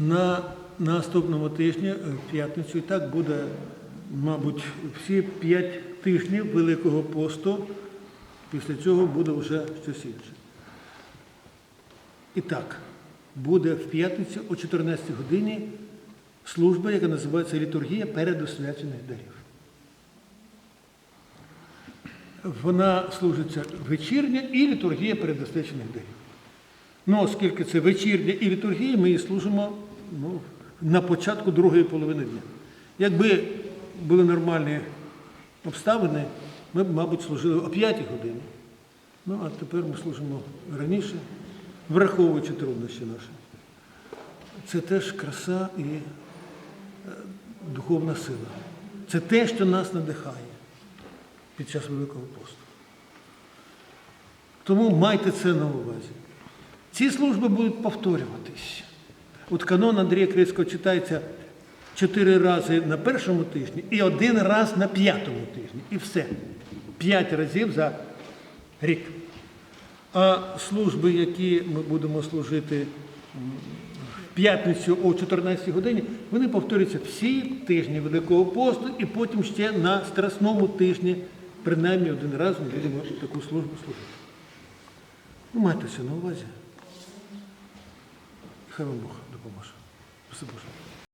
На наступному тижні, е, в п'ятницю, і так буде, мабуть, всі п'ять тижнів Великого посту. Після цього буде вже щось інше. І так, буде в п'ятницю о 14 годині служба, яка називається літургія передосвячених дарів. Вона служиться вечірня і літургія передосвячених дарів. Ну, оскільки це вечірня і літургія, ми її служимо ну, на початку другої половини дня. Якби були нормальні обставини, ми б, мабуть, служили о 5 годині. Ну, а тепер ми служимо раніше, враховуючи труднощі наші. Це теж краса і е, духовна сила. Це те, що нас надихає під час Великого посту. Тому майте це на увазі. Ці служби будуть повторюватись. От канон Андрія Крицького читається чотири рази на першому тижні і один раз на п'ятому тижні. І все. П'ять разів за рік. А служби, які ми будемо служити в п'ятницю о 14 годині, вони повторюються всі тижні Великого посту і потім ще на страсному тижні, принаймні один раз ми будемо таку службу служити. Ну, майте це на увазі. Хай вам Бог допоможе. Все.